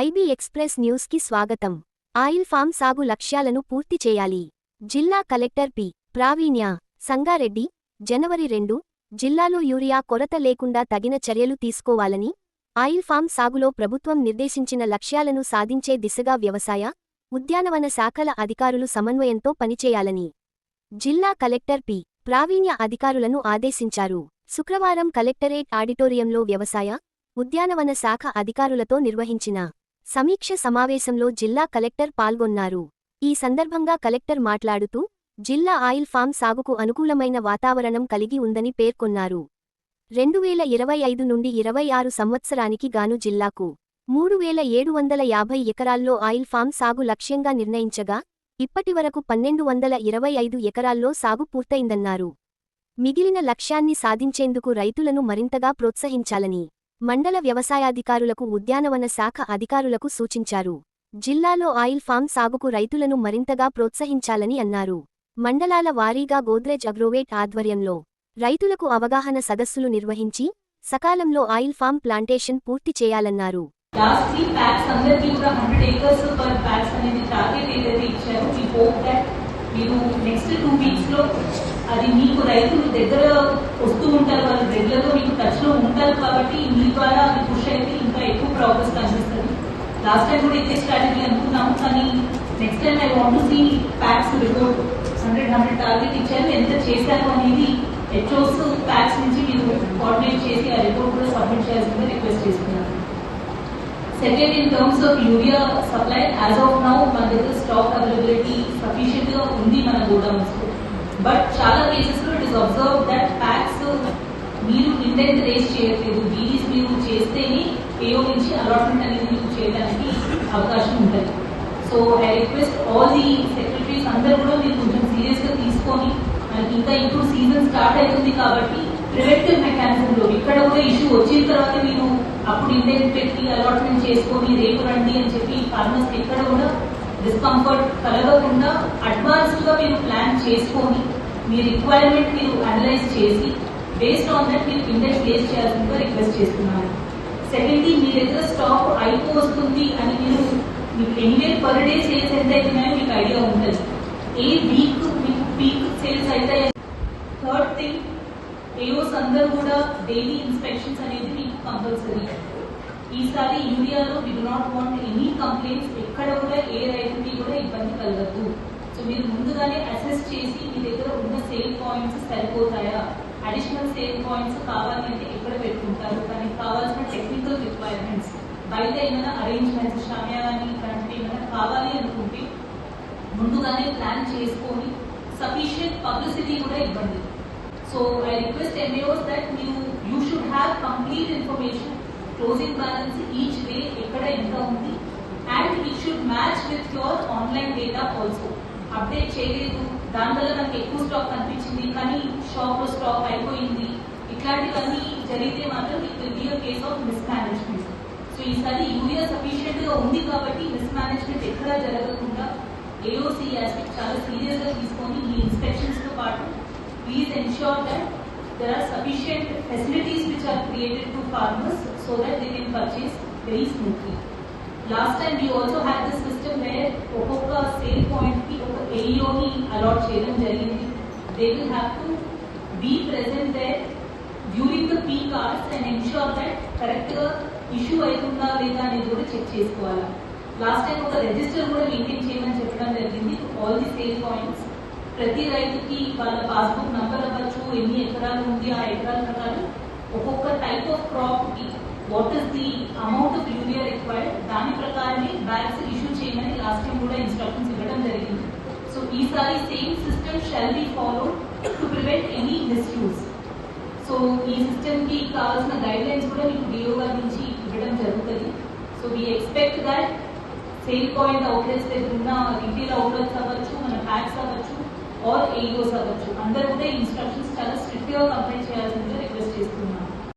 IB express న్యూస్కి స్వాగతం. Oil form సాగు లక్ష్యాలను పూర్తి చేయాలి. జిల్లా కలెక్టర్ పి. ప్రావీణ్య సంగారెడ్డి జనవరి రెండు జిల్లాలో యూరియా కొరత లేకుండా తగిన చర్యలు తీసుకోవాలని ఆయిల్ ఫామ్ సాగులో ప్రభుత్వం నిర్దేశించిన లక్ష్యాలను సాధించే దిశగా వ్యవసాయ ఉద్యానవన శాఖల అధికారులు సమన్వయంతో పనిచేయాలని. జిల్లా కలెక్టర్ పి. ప్రావీణ్య అధికారులను ఆదేశించారు. శుక్రవారం కలెక్టరేట్ ఆడిటోరియంలో వ్యవసాయ ఉద్యానవన శాఖ అధికారులతో నిర్వహించిన సమీక్ష సమావేశంలో జిల్లా కలెక్టర్ పాల్గొన్నారు. ఈ సందర్భంగా కలెక్టర్ మాట్లాడుతూ జిల్లా ఆయిల్ ఫామ్ సాగుకు అనుకూలమైన వాతావరణం కలిగి ఉందని పేర్కొన్నారు. రెండు వేల ఇరవై ఐదు నుండి ఇరవై ఆరు సంవత్సరానికి గాను జిల్లాకు మూడు వేల ఏడు వందల యాభై ఎకరాల్లో ఆయిల్ ఫామ్ సాగు లక్ష్యంగా నిర్ణయించగా ఇప్పటివరకు పన్నెండు వందల ఇరవై ఐదు ఎకరాల్లో సాగు పూర్తయిందన్నారు. మిగిలిన లక్ష్యాన్ని సాధించేందుకు రైతులను మరింతగా ప్రోత్సహించాలని మండల వ్యవసాయాధికారులకు ఉద్యానవన శాఖ అధికారులకు సూచించారు. జిల్లాలో ఆయిల్ ఫామ్ సాగుకు రైతులను మరింతగా ప్రోత్సహించాలని అన్నారు. మండలాల వారీగా గోద్రేజ్ అగ్రోవేట్ ఆధ్వర్యంలో రైతులకు అవగాహన సదస్సులు నిర్వహించి సకాలంలో ఆయిల్ ఫామ్ ప్లాంటేషన్ పూర్తి చేయాలన్నారు. లాస్ట్ త్రీ ప్యాక్స్ అందరికీ కూడా హండ్రెడ్ ఏకర్స్ పర్ ప్యాక్స్ అనేది టార్గెట్ ఏదైతే ఇచ్చారో వీ హోప్ దట్ మీరు నెక్స్ట్ టూ వీక్స్లో అది మీకు రైతులు దగ్గర వస్తూ ఉంటారు వాళ్ళు రెగ్యులర్గా మీకు టచ్లో ఉంటారు కాబట్టి మీ ద్వారా అది పుష్ అయితే ఇంకా ఎక్కువ ప్రోగ్రెస్ కనిపిస్తుంది. లాస్ట్ టైం కూడా ఇదే స్ట్రాటజీ అనుకున్నాము కానీ next time I want see PACS report hundred hundred target ఇచ్చారు. ఎంత చేశారు అనేది హెచ్ఓస్ ప్యాక్స్ నుంచి మీరు కోఆర్డినేట్ చేసి ఆ రిపోర్ట్ కూడా సబ్మిట్ చేయాల్సిందిగా రిక్వెస్ట్ చేస్తున్నాను. Second in terms of urea supply as of now దగ్గర స్టాక్ అవైలబిలిటీ సఫిషియెంట్గా ఉంది మన గోడౌన్స్ బట్ చాలా కేసెస్లో it is observe that PACS మీరు ఇండెంట్ రేస్ చేయట్లేదు డీడీస్ మీరు చేస్తేనే ఏఓ నుంచి అలాట్మెంట్ అనేది మీకు చేయడానికి అవకాశం ఉంటుంది so I request all the secretaries అందరూ కూడా మీరు కొంచెం సీరియస్గా తీసుకొని మనకి ఇంకా ఇప్పుడు సీజన్ స్టార్ట్ అవుతుంది కాబట్టి ప్రివెంటివ్ మెకానిజం లో ఇక్కడ కూడా ఇష్యూ వచ్చిన తర్వాత మీరు అప్పుడు ఇంటెంట్ పెట్టి అలాట్మెంట్ చేసుకొని రేపు రండి అని చెప్పి ఫార్మర్స్ ఎక్కడ కూడా డిస్కంఫర్ట్ కలగకుండా అడ్వాన్స్డ్గా మీరు ప్లాన్ చేసుకొని మీ రిక్వైర్మెంట్ మీరు అనలైజ్ చేసి బేస్డ్ ఆన్ దట్ మీరు ఇండెక్స్ ప్లేస్ చేయాల్సిందిగా రిక్వెస్ట్ చేస్తున్నాను సెకండ్లీ మీ దగ్గర స్టాక్ అయిపో వస్తుంది అని మీరు మీకు ఎనివే పర్ డే సేల్స్ ఎంత అవుతున్నాయో మీకు ఐడియా ఉంటుంది. ఏ వీక్ మీకు పీక్ సేల్స్ అవుతాయి థర్డ్ థింగ్ ఏఓస్ అందరూ కూడా డైలీ ఇన్స్పెక్షన్స్ అనేది మీకు కంపల్సరీ ఈసారి యూరియాలో we do not want any complaints ఎక్కడ కూడా ఏ రైతుకి కూడా ఇబ్బంది కలగదు. సో మీరు ముందుగానే అసెస్ చేసి మీ దగ్గర ఉన్న సేల్ పాయింట్స్ సరిపోతాయా? అడిషనల్ సేల్ పాయింట్స్ కావాలి అంటే ఎక్కడ పెట్టుకుంటారు? దానికి కావాల్సిన టెక్నికల్ రిక్వైర్మెంట్స్ బయట ఏమైనా అరేంజ్మెంట్స్ షామ్యాని కరెంట్ ఏమైనా కావాలి అనుకుంటే ముందుగానే ప్లాన్ చేసుకొని సఫిషియంట్ పబ్లిసిటీ కూడా ఇవ్వండి. So I request MAOs that మీరు you should have complete information closing balance each day ఎక్కడ ఎంత ఉంది? And it should match with your online data also update చేయలేదు. దానివల్ల నాకు ఎక్కువ స్టాక్ కనిపించింది. కానీ షాప్లో స్టాక్ అయిపోయింది. ఇట్లాంటివన్నీ జరిగితే మాత్రం it will be a case of mismanagement so ఈసారి యూరియా సఫిషియెంట్గా ఉంది కాబట్టి మిస్ మేనేజ్మెంట్ ఎక్కడా జరగకుండా ఏఓసి ఆస్పెక్ట్ చాలా సీరియస్గా తీసుకొని ఈ ఇన్స్పెక్షన్స్తో పాటు please ensure that there are sufficient facilities which are created to farmers so that they can purchase very smoothly. Last time we also had this system where ఒక్కొక్క sale పాయింట్కి ఒక ఏఈఓని అలాట్ చేయడం జరిగింది they will have to be present there during the peak hours and ensure that కరెక్ట్గా issue అవుతుందా లేదా అనేది కూడా చెక్ చేసుకోవాలి లాస్ట్ టైం ఒక రిజిస్టర్ కూడా మెయింటైన్ చేయమని చెప్పడం జరిగింది ఆల్ ది సేల్ పాయింట్స్ ప్రతి రైతుకి వాళ్ళ పాస్బుక్ నంబర్ అవ్వచ్చు ఎన్ని ఎకరాలు ఉంది ఆ ఎకరాల ప్రకారం ఒక్కొక్క type of క్రాప్కి what is the amount of urea required దాని ప్రకారమే బ్యాగ్స్ ఇష్యూ చేయమని లాస్ట్ టైం కూడా ఇన్స్ట్రక్షన్స్ ఇవ్వడం జరిగింది. సో ఈసారి same system shall be follow to prevent any misuse so ఈ సిస్టమ్కి కావాల్సిన గైడ్ లైన్స్ కూడా మీకు డిఓ గారి నుంచి ఇవ్వడం జరుగుతుంది. So we expect that sale point outlets దగ్గర ఉన్న రిటైల్ అవుట్లెట్స్ అవ్వచ్చు మన ప్యాక్స్ అవ్వచ్చు ఆర్ ఏఈఓస్ అవ్వచ్చు అందరూ కూడా ఇన్స్ట్రక్షన్స్ చాలా స్ట్రిక్ట్గా కంప్లైంట్ చేయాల్సిందిగా రిక్వెస్ట్ చేస్తున్నాను.